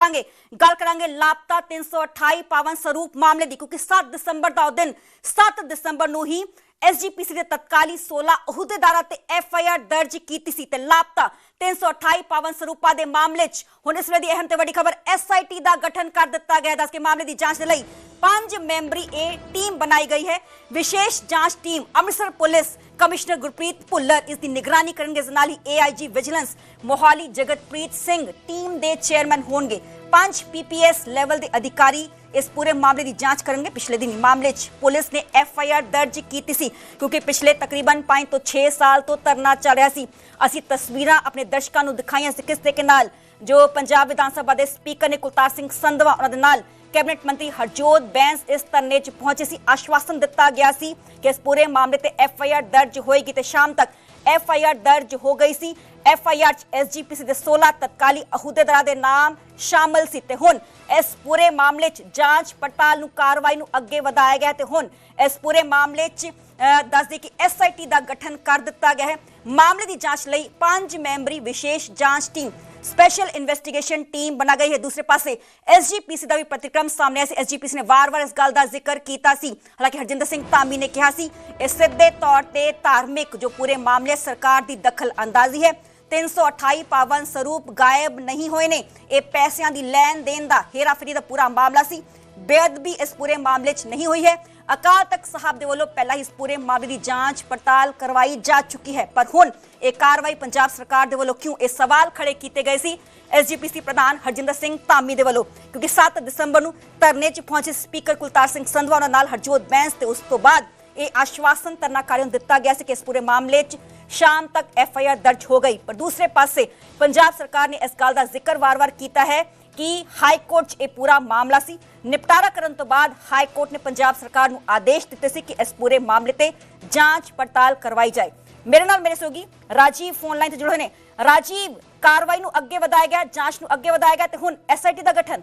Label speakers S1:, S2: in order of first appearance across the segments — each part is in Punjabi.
S1: ਕਰਾਂਗੇ। ਗੱਲ ਕਰਾਂਗੇ ਲਾਪਤਾ 328 ਪਾਵਨ ਸਰੂਪ ਮਾਮਲੇ ਦੀ, ਕਿਉਂਕਿ 7 ਦਸੰਬਰ ਦਾ ਉਹ ਦਿਨ 7 ਦਸੰਬਰ ਨੂੰ ਹੀ ਐਸਜੀਪੀਸੀ ਦੇ ਤਤਕਾਲੀ 16 ਅਹੁਦੇਦਾਰਾਂ ਤੇ ਐਫਆਈਆਰ ਦਰਜ ਕੀਤੀ ਸੀ ਤੇ ਲਾਪਤਾ 328 ਪਾਵਨ ਸਰੂਪਾਂ ਦੇ ਮਾਮਲੇ 'ਚ ਹੁਣ ਇਸ ਵੇਲੇ ਦੀ ਅਹਿਮ ਤੇ ਵੱਡੀ ਖਬਰ ਐਸਆਈਟੀ ਦਾ ਗਠਨ ਕਰ ਦਿੱਤਾ ਗਿਆ ਹੈ। ਦੱਸ ਕੇ ਮਾਮਲੇ ਦੀ ਜਾਂਚ ਦੇ ਲਈ ਪੰਜ ਮੈਂਬਰੀ ਇਹ ਟੀਮ ਬਣਾਈ ਗਈ ਹੈ। ਵਿਸ਼ੇਸ਼ ਜਾਂਚ team Amritsar police commissioner Gurpreet Bhullar ਇਸ ਦੀ ਨਿਗਰਾਨੀ ਕਰਨਗੇ। ਨਾਲ ਹੀ AIG vigilance Mohali Jagatpreet Singh team ਦੇ ਚੇਅਰਮੈਨ ਹੋਣਗੇ। ਪੰਜ ਪੀਪੀਐਸ ਲੈਵਲ ਦੇ ਅਧਿਕਾਰੀ ਇਸ ਪੂਰੇ ਮਾਮਲੇ ਦੀ ਜਾਂਚ ਕਰਨਗੇ। ਪਿਛਲੇ ਦਿਨੀ ਮਾਮਲੇ 'ਚ ਪੁਲਿਸ ਨੇ ਐਫਆਈਆਰ ਦਰਜ ਕੀਤੀ ਸੀ, ਕਿਉਂਕਿ ਪਿਛਲੇ ਤਕਰੀਬਨ 5 ਤੋਂ 6 ਸਾਲ ਤੋਂ ਧਰਨਾ ਚੱਲ ਰਿਹਾ ਸੀ। ਅਸੀਂ ਤਸਵੀਰਾਂ ਆਪਣੇ ਦਰਸ਼ਕਾਂ ਨੂੰ ਦਿਖਾਈਆਂ ਸੀ। ਕਿਸ ਤਰੀਕੇ ਨਾਲ ਜੋ ਪੰਜਾਬ ਵਿਧਾਨ ਸਭਾ ਦੇ ਸਪੀਕਰ ਨੇ ਕੁਲਤਾਰ ਸਿੰਘ ਸੰਧਵਾ, ਉਹਨਾਂ ਦੇ ਨਾਲ ਕੈਬਨਿਟ ਮੰਤਰੀ ਹਰਜੋਤ ਬੈਂਸ ਇਸ ਧਰਨੇ 'ਚ ਪਹੁੰਚੇ ਸੀ। ਆਸ਼ਵਾਸਨ ਦਿੱਤਾ ਗਿਆ ਸੀ ਕਿ ਇਸ ਪੂਰੇ ਮਾਮਲੇ ਤੇ ਐਫਆਈਆਰ ਦਰਜ ਹੋਏਗੀ ਤੇ ਸ਼ਾਮ ਤੱਕ ਐਫਆਈਆਰ ਦਰਜ ਹੋ ਗਈ ਸੀ। ਐਫਆਈਆਰ 'ਚ ਐਸਜੀਪੀਸੀ ਦੇ 16 ਤਤਕਾਲੀ ਅਹੁਦੇਦਾਰਾਂ ਦੇ ਨਾਮ ਸ਼ਾਮਲ ਸੀ ਤੇ ਹੁਣ ਇਸ ਪੂਰੇ ਮਾਮਲੇ 'ਚ ਜਾਂਚ ਪੜਤਾਲ ਨੂੰ ਕਾਰਵਾਈ ਨੂੰ ਅੱਗੇ ਵਧਾਇਆ ਗਿਆ ਤੇ ਹੁਣ ਇਸ ਪੂਰੇ ਮਾਮਲੇ 'ਚ ਅਹ, ਕਿ ਐਸ ਆਈ ਟੀ ਦਾ ਗਠਨ ਕਰ ਦਿੱਤਾ ਗਿਆ ਹੈ। ਮਾਮਲੇ ਦੀ ਜਾਂਚ ਲਈ ਪੰਜ ਮੈਂਬਰੀ ਵਿਸ਼ੇਸ਼ ਜਾਂਚ ਟੀਮ ਸਪੈਸ਼ਲ ਇਨਵੈਸਟੀਗੇਸ਼ਨ ਟੀਮ ਬਣਾ ਗਈ ਹੈ ਦੂਸਰੇ ਪਾਸੇ। ਐਸਜੀਪੀਸੀ ਦਾ ਵੀ ਪ੍ਰਤੀਕਰਮ ਸਾਹਮਣੇ ਆਇਆ ਸੀ। ਐਸਜੀਪੀਸੀ ਨੇ ਵਾਰ-ਵਾਰ ਇਸ ਗੱਲ ਦਾ ਜ਼ਿਕਰ ਕੀਤਾ ਸੀ। ਹਾਲਾਂਕਿ ਹਰਜਿੰਦਰ ਸਿੰਘ ਧਾਮੀ ਨੇ ਕਿਹਾ ਸੀ, ਇਹ ਸਿੱਧੇ ਤੌਰ ਤੇ ਧਾਰਮਿਕ ਜੋ ਪੂਰੇ ਮਾਮਲੇ ਸਰਕਾਰ ਦੀ ਦਖਲ ਅੰਦਾਜ਼ੀ ਹੈ 328 ਪਾਵਨ ਸਰੂਪ ਗਾਇਬ ਨਹੀਂ ਹੋਏ ਨੇ। ਇਹ ਪੈਸਿਆਂ ਦੀ ਲੈਣ ਦੇਣ ਦਾ ਹੇਰਾਫੇਰੀ ਦਾ ਪੂਰਾ ਮਾਮਲਾ ਸੀ। ਬੇਅਦਬੀ ਇਸ ਪੂਰੇ ਮਾਮਲੇ 'ਚ ਨਹੀਂ ਹੋਈ ਹੈ। ਅਕਾਲ ਤਖਤ ਸਾਹਿਬ ਦੇ ਵੱਲੋਂ ਪਹਿਲਾਂ ਹੀ ਇਸ ਪੂਰੇ ਮਾਮਲੇ ਦੀ ਜਾਂਚ ਪੜਤਾਲ ਕਰਵਾਈ ਜਾ ਚੁੱਕੀ ਹੈ। ਪਰ ਹੁਣ ਇਹ ਕਾਰਵਾਈ ਪੰਜਾਬ ਸਰਕਾਰ ਦੇ ਵੱਲੋਂ ਕਿਉਂ ਇਹ ਸਵਾਲ ਖੜੇ ਕੀਤੇ ਗਏ ਸੀ? ਐਸਜੀਪੀਸੀ ਪ੍ਰਧਾਨ ਹਰਜਿੰਦਰ ਸਿੰਘ ਧਾਮੀ ਦੇ ਵੱਲੋਂ, ਕਿਉਂਕਿ 7 ਦਸੰਬਰ ਨੂੰ ਧਰਨੇ 'ਚ ਪਹੁੰਚੇ ਸਪੀਕਰ ਕੁਲਤਾਰ ਸਿੰਘ ਸੰਧਵਾ ਉਹਨਾਂ ਨਾਲ, ਹਰਜੋਤ ਬੈਂਸ ਤੇ ਉਸ ਤੋਂ ਬਾਅਦ ਇਹ ਆਸ਼ਵਾਸਨ ਧਰਨਾਕਾਰੀਆਂ ਨੂੰ ਦਿੱਤਾ ਗਿਆ ਸੀ ਕਿ ਇਸ ਪੂਰੇ ਮਾਮਲੇ 'ਚ ਸ਼ਾਮ ਤੱਕ ਐਫਆਈਆਰ ਦਰਜ ਹੋ ਗਈ। ਪਰ ਦੂਸਰੇ ਪਾਸੇ, ਪੰਜਾਬ ਸਰਕਾਰ ਨੇ ਇਸ ਗੱਲ ਦਾ ਜ਼ਿਕਰ ਵਾਰ-ਵਾਰ ਕੀਤਾ ਹੈ ਕਿ ਹਾਈ ਕੋਰਟ 'ਚ ਇਹ ਪੂਰਾ ਮਾਮਲਾ ਸੀ? ਨਿਪਟਾਰਾ ਕਰਨ ਤੋਂ ਬਾਅਦ ਹਾਈ ਕੋਰਟ ਨੇ ਪੰਜਾਬ ਸਰਕਾਰ ਨੂੰ ਆਦੇਸ਼ ਦਿੱਤੇ ਸੀ ਕਿ ਇਸ ਪੂਰੇ ਮਾਮਲੇ ਤੇ ਜਾਂਚ ਪੜਤਾਲ ਕਰਵਾਈ ਜਾਏ। ਮੇਰੇ ਨਾਲ ਮੇਰੇ ਸੋਗੀ ਰਾਜੀਵ ਫੋਨ ਲਾਈਨ ਤੇ ਜੁੜੇ ਹੋਏ ਨੇ। ਰਾਜੀਵ, ਕਾਰਵਾਈ ਨੂੰ ਅੱਗੇ ਵਧਾਇਆ ਗਿਆ, ਜਾਂਚ ਨੂੰ ਅੱਗੇ ਵਧਾਇਆ ਗਿਆ ਤੇ ਹੁਣ ਐਸਆਈਟੀ ਦਾ ਗਠਨ।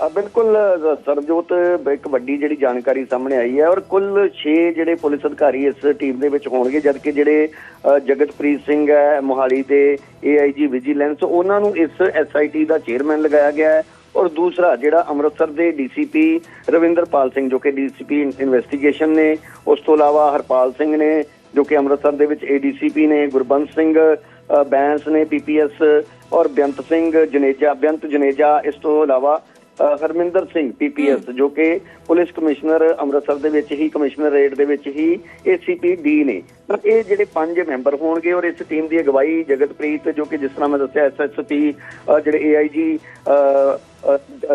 S2: ਬਿਲਕੁਲ ਸਰਬਜੋਤ ਇੱਕ ਵੱਡੀ ਜਿਹੜੀ ਜਾਣਕਾਰੀ ਸਾਹਮਣੇ ਆਈ ਹੈ ਔਰ ਕੁੱਲ 6 ਜਿਹੜੇ ਪੁਲਿਸ ਅਧਿਕਾਰੀ ਇਸ ਟੀਮ ਦੇ ਵਿੱਚ ਹੋਣਗੇ, ਜਦਕਿ ਜਿਹੜੇ ਜਗਤਪ੍ਰੀਤ ਸਿੰਘ ਹੈ, ਮੋਹਾਲੀ ਦੇ ਏਆਈਜੀ ਵਿਜੀਲੈਂਸ ਉਹਨਾਂ ਨੂੰ ਇਸ ਐਸਆਈਟੀ ਦਾ ਚੇਅਰਮੈਨ ਲਗਾਇਆ ਗਿਆ ਹੈ ਔਰ ਦੂਸਰਾ ਜਿਹੜਾ ਅੰਮ੍ਰਿਤਸਰ ਦੇ ਡੀਸੀਪੀ ਰਵਿੰਦਰਪਾਲ ਸਿੰਘ, ਜੋ ਕਿ ਡੀਸੀਪੀ ਇਨਵੈਸਟੀਗੇਸ਼ਨ ਨੇ, ਉਸ ਤੋਂ ਇਲਾਵਾ ਹਰਪਾਲ ਸਿੰਘ ਨੇ, ਜੋ ਕਿ ਅੰਮ੍ਰਿਤਸਰ ਦੇ ਵਿੱਚ ਏਡੀਸੀਪੀ ਨੇ, ਗੁਰਬੰਸ ਸਿੰਘ ਬੈਂਸ ਨੇ ਪੀਪੀਐਸ ਔਰ ਬੇਅੰਤ ਸਿੰਘ, ਜਨੇਜਾ, ਬੇਅੰਤ ਜਨੇਜਾ, ਇਸ ਤੋਂ ਇਲਾਵਾ ਹਰਮਿੰਦਰ ਸਿੰਘ ਪੀਪੀਐਸ ਜੋ ਕਿ ਪੁਲਿਸ ਕਮਿਸ਼ਨਰ ਅੰਮ੍ਰਿਤਸਰ ਦੇ ਵਿੱਚ ਹੀ ਕਮਿਸ਼ਨਰ ਰੇਡ ਦੇ ਵਿੱਚ ਹੀ ਏਸੀਪੀ ਡੀ ਨੇ। ਤਾਂ ਇਹ ਜਿਹੜੇ ਪੰਜ ਮੈਂਬਰ ਹੋਣਗੇ ਔਰ ਇਸ ਟੀਮ ਦੀ ਅਗਵਾਈ ਜਗਤਪ੍ਰੀਤ ਜੋ ਕਿ ਜਿਸ ਤਰ੍ਹਾਂ ਮੈਂ ਦੱਸਿਆ ਐਸਐਸਪੀ ਜਿਹੜੇ ਏਆਈਜੀ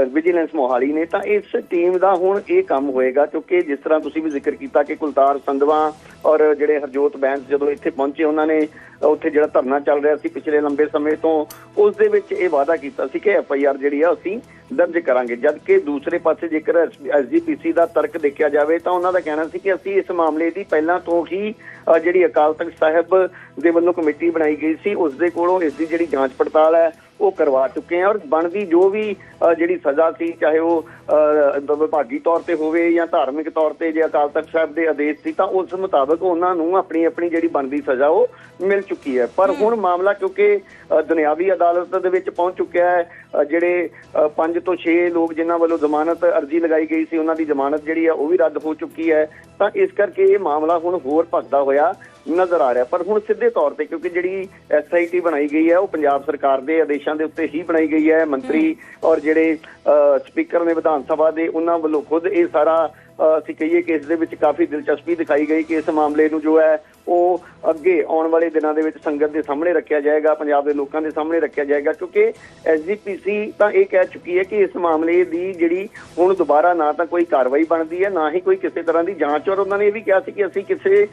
S2: ਵਿਜੀਲੈਂਸ ਮੋਹਾਲੀ ਨੇ, ਤਾਂ ਇਸ ਟੀਮ ਦਾ ਹੁਣ ਇਹ ਕੰਮ ਹੋਏਗਾ, ਕਿਉਂਕਿ ਜਿਸ ਤਰ੍ਹਾਂ ਤੁਸੀਂ ਵੀ ਜ਼ਿਕਰ ਕੀਤਾ ਕਿ ਕੁਲਤਾਰ ਸੰਧਵਾ ਔਰ ਜਿਹੜੇ ਹਰਜੋਤ ਬੈਂਸ ਜਦੋਂ ਇੱਥੇ ਪਹੁੰਚੇ, ਉਹਨਾਂ ਨੇ ਉੱਥੇ ਜਿਹੜਾ ਧਰਨਾ ਚੱਲ ਰਿਹਾ ਸੀ ਪਿਛਲੇ ਲੰਬੇ ਸਮੇਂ ਤੋਂ, ਉਸ ਦੇ ਵਿੱਚ ਇਹ ਵਾਅਦਾ ਕੀਤਾ ਸੀ ਕਿ ਐਫ ਆਈ ਆਰ ਜਿਹੜੀ ਆ, ਅਸੀਂ ਦਰਜ ਕਰਾਂਗੇ। ਜਦ ਕਿ ਦੂਸਰੇ ਪਾਸੇ ਜੇਕਰ ਐਸਜੀਪੀਸੀ ਦਾ ਤਰਕ ਦੇਖਿਆ ਜਾਵੇ, ਤਾਂ ਉਹਨਾਂ ਦਾ ਕਹਿਣਾ ਸੀ ਕਿ ਅਸੀਂ ਇਸ ਮਾਮਲੇ ਦੀ ਪਹਿਲਾਂ ਤੋਂ ਹੀ ਜਿਹੜੀ ਅਕਾਲ ਤਖਤ ਸਾਹਿਬ ਦੇ ਵੱਲੋਂ ਕਮੇਟੀ ਬਣਾਈ ਗਈ ਸੀ, ਉਸ ਦੇ ਕੋਲੋਂ ਇਸ ਦੀ ਜਿਹੜੀ ਜਾਂਚ ਪੜਤਾਲ ਹੈ ਉਹ ਕਰਵਾ ਚੁੱਕੇ ਆ ਔਰ ਬਣਦੀ ਜੋ ਵੀ ਜਿਹੜੀ ਸਜ਼ਾ ਸੀ ਚਾਹੇ ਉਹ ਵਿਭਾਗੀ ਤੌਰ ਤੇ ਹੋਵੇ ਜਾਂ ਧਾਰਮਿਕ ਤੌਰ ਤੇ ਜੇ ਅਕਾਲ ਤਖਤ ਸਾਹਿਬ ਦੇ ਆਦੇਸ਼ ਸੀ ਤਾਂ ਉਸ ਮੁਤਾਬਕ ਉਹਨਾਂ ਨੂੰ ਆਪਣੀ ਆਪਣੀ ਜਿਹੜੀ ਬਣਦੀ ਸਜ਼ਾ ਉਹ ਮਿਲ ਚੁੱਕੀ ਹੈ। ਪਰ ਹੁਣ ਮਾਮਲਾ ਕਿਉਂਕਿ ਦੁਨਿਆਵੀ ਅਦਾਲਤ ਦੇ ਵਿੱਚ ਪਹੁੰਚ ਚੁੱਕਿਆ ਹੈ ਜਿਹੜੇ 5 ਤੋਂ 6 ਲੋਕ ਜਿਨ੍ਹਾਂ ਵੱਲੋਂ ਜ਼ਮਾਨਤ ਅਰਜ਼ੀ ਲਗਾਈ ਗਈ ਸੀ ਉਹਨਾਂ ਦੀ ਜ਼ਮਾਨਤ ਜਿਹੜੀ ਆ ਉਹ ਵੀ ਰੱਦ ਹੋ ਚੁੱਕੀ ਹੈ। ਤਾਂ ਇਸ ਕਰਕੇ ਇਹ ਮਾਮਲਾ ਹੁਣ ਹੋਰ ਭਖਦਾ ਹੋਇਆ ਨਜ਼ਰ ਆ ਰਿਹਾ। ਪਰ ਹੁਣ ਸਿੱਧੇ ਤੌਰ ਤੇ ਕਿਉਂਕਿ ਜਿਹੜੀ ਐਸਆਈਟੀ ਬਣਾਈ ਗਈ ਹੈ ਉਹ ਪੰਜਾਬ ਸਰਕਾਰ ਦੇ ਆਦੇਸ਼ਾਂ ਦੇ ਉੱਤੇ ਹੀ ਬਣਾਈ ਗਈ ਹੈ। ਮੰਤਰੀ ਔਰ ਜਿਹੜੇ ਸਪੀਕਰ ਨੇ ਵਿਧਾਨ ਸਭਾ ਦੇ ਉਹਨਾਂ ਵੱਲੋਂ ਖੁਦ ਇਹ ਸਾਰਾ ਅਸੀਂ ਕਹੀਏ ਕਿ ਇਸ ਦੇ ਵਿੱਚ ਕਾਫੀ ਦਿਲਚਸਪੀ ਦਿਖਾਈ ਗਈ ਕਿ ਇਸ ਮਾਮਲੇ ਨੂੰ ਜੋ ਹੈ ਉਹ ਅੱਗੇ ਆਉਣ ਵਾਲੇ ਦਿਨਾਂ ਦੇ ਵਿੱਚ ਸੰਗਤ ਦੇ ਸਾਹਮਣੇ ਰੱਖਿਆ ਜਾਏਗਾ ਪੰਜਾਬ ਦੇ ਲੋਕਾਂ ਦੇ ਸਾਹਮਣੇ ਰੱਖਿਆ ਜਾਏਗਾ ਕਿਉਂਕਿ ਐਸਜੀਪੀਸੀ ਤਾਂ ਇਹ ਕਹਿ ਚੁੱਕੀ ਹੈ ਕਿ ਇਸ ਮਾਮਲੇ ਦੀ ਜਿਹੜੀ ਹੁਣ ਦੁਬਾਰਾ ਨਾ ਤਾਂ ਕੋਈ ਕਾਰਵਾਈ ਬਣਦੀ ਹੈ ਨਾ ਹੀ ਕੋਈ ਕਿਸੇ ਤਰ੍ਹਾਂ ਦੀ ਜਾਂਚ ਔਰ ਉਹਨਾਂ ਨੇ ਇਹ ਵੀ ਕਿਹਾ ਸੀ ਕਿ ਅਸੀਂ ਕਿਸੇ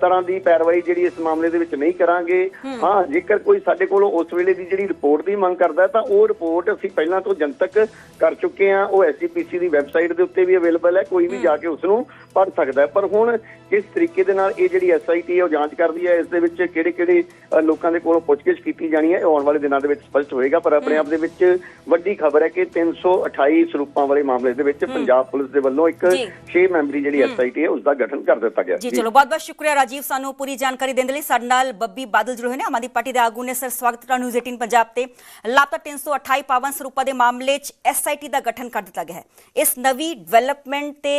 S2: ਤਰ੍ਹਾਂ ਦੀ ਪੈਰਵਾਈ ਜਿਹੜੀ ਇਸ ਮਾਮਲੇ ਦੇ ਵਿੱਚ ਨਹੀਂ ਕਰਾਂਗੇ। ਹਾਂ। ਜੇਕਰ ਕੋਈ ਸਾਡੇ ਕੋਲੋਂ ਉਸ ਵੇਲੇ ਦੀ ਜਿਹੜੀ ਰਿਪੋਰਟ ਦੀ ਮੰਗ ਕਰਦਾ ਤਾਂ ਉਹ ਰਿਪੋਰਟ ਅਸੀਂ ਪਹਿਲਾਂ ਤੋਂ ਜਨਤਕ ਕਰ ਚੁੱਕੇ ਹਾਂ। ਉਹ ਐਸਜੀਪੀਸੀ ਦੀ ਵੈਬਸਾਈਟ ਦੇ ਉੱਤੇ ਵੀ ਅਵੇਲੇਬਲ ਹੈ ਕੋਈ ਵੀ ਜਾ ਕੇ ਉਸ ਨੂੰ ਪੜ੍ਹ ਸਕਦਾ ਪਰ ਹੁਣ ਕਿਸ ਤਰੀਕੇ ਦੇ ਨਾਲ ਇਹ ਜਿਹੜੀ ਐਸਆਈਟੀ ਹੈ ਉਹ ਜਾਂਚ ਕਰਦੀ ਹੈ ਇਸ ਦੇ ਵਿੱਚ ਕਿਹੜੇ ਕਿਹੜੇ ਅ, ਲੋਕਾਂ ਦੇ ਕੋਲੋਂ ਪੁੱਛਗਿੱਛ ਕੀਤੀ ਜਾਣੀ ਹੈ ਇਹ ਆਉਣ ਵਾਲੇ ਦਿਨਾਂ ਦੇ ਵਿੱਚ ਸਪਸ਼ਟ ਹੋਏਗਾ। ਪਰ ਆਪਣੇ ਆਪ ਦੇ ਵਿੱਚ ਵੱਡੀ ਖਬਰ ਹੈ ਕਿ 328 ਸਰੂਪਾਂ ਵਾਲੇ ਮਾਮਲੇ ਦੇ ਵਿੱਚ ਪੰਜਾਬ ਪੁਲਿਸ ਦੇ ਵੱਲੋਂ ਇੱਕ
S1: ਜੀ।
S2: 6 ਮੈਂਬਰੀ ਜਿਹੜੀ ਐਸਆਈਟੀ ਹੈ ਉਸ ਦਾ ਗਠਨ ਕਰ ਦਿੱਤਾ ਗਿਆ।
S1: ਜੀ ਚਲੋ ਬਹੁਤ ਬਹੁਤ ਸ਼ੁਕਰੀਆ ਰਾਜੀਵ ਸਾਨੂੰ ਪੂਰੀ ਜਾਣਕਾਰੀ ਦੇਣ ਦੇ ਲਈ। ਸਾਡੇ ਨਾਲ ਬੱਬੀ ਬਾਦਲ ਜੁੜੇ ਹੋਏ ਨੇ ਆਮ ਆਦਮੀ ਪਾਰਟੀ ਦੇ ਆਗੂ ਨੇ। ਸਰ ਸਵਾਗਤ ਹੈ ਨਿਊਜ਼ 18 ਪੰਜਾਬ ਤੇ। ਲਾਪਤਾ 328 ਪਾਵਨ ਸਰੂਪਾਂ ਦੇ ਮਾਮਲੇ 'ਚ ਐਸਆਈਟੀ ਦਾ ਗਠਨ ਕਰ ਦਿੱਤਾ ਗਿਆ ਹੈ। ਇਸ ਨਵੀਂ ਡਿਵੈਲਪਮੈਂਟ ਤੇ